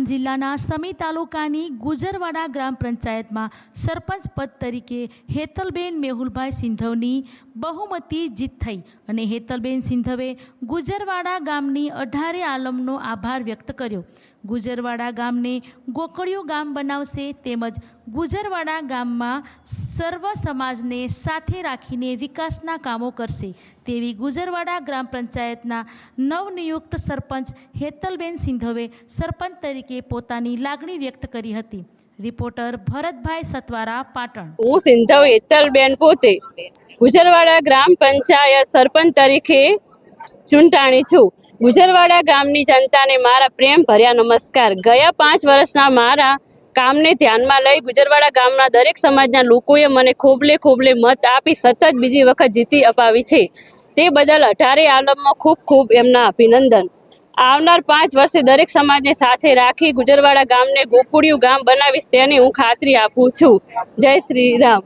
જિલ્લાના સમી તાલુકાની ગુજરવાડા ગ્રામ પંચાયતમાં સરપંચ પદ તરીકે હેતલબેન મેહુલભાઈ સિંધવની બહુમતી જીત થઈ અને હેતલબેન સિંધવે ગુજરવાડા ગામની અઢારે આલમનો આભાર વ્યક્ત કર્યો. ગુજરવાડા ગામને ગોકળિયું ગામ બનાવશે તેમજ ગુજરવાડા ગામમાં સર્વ સમાજને સાથે રાખીને વિકાસના કામો કરશે. તેવી ગુજરવાડા ગ્રામ પંચાયતના નવનિયુક્ત સરપંચ હેતલબેન સિંધવે સરપંચ તરીકે પોતાની લાગણી વ્યક્ત કરી હતી. રિપોર્ટર ભરતભાઈ સતવારા, પાટણ. હું સિંધવ હેતલબેન પોતે ગુજરવાડા ગ્રામ પંચાયત સરપંચ તરીકે ચૂંટાણી છું. ગુજરવાડા ગામની જનતાને મારા પ્રેમ ભર્યા નમસ્કાર. ગયા પાંચ વર્ષના મારા કામને ધ્યાનમાં લઈ ગુજરવાડા ગામના દરેક સમાજના લોકોએ મને ખોબલે ખોબલે મત આપી સતત બીજી વખત જીતી અપાવી છે. તે બદલ અઢારે આલમમાં ખૂબ ખૂબ એમના અભિનંદન. આવનાર પાંચ વર્ષે દરેક સમાજને સાથે રાખી ગુજરવાડા ગામને ગોકુળિયું ગામ બનાવીશ તેની હું ખાતરી આપું છું. જય શ્રી રામ.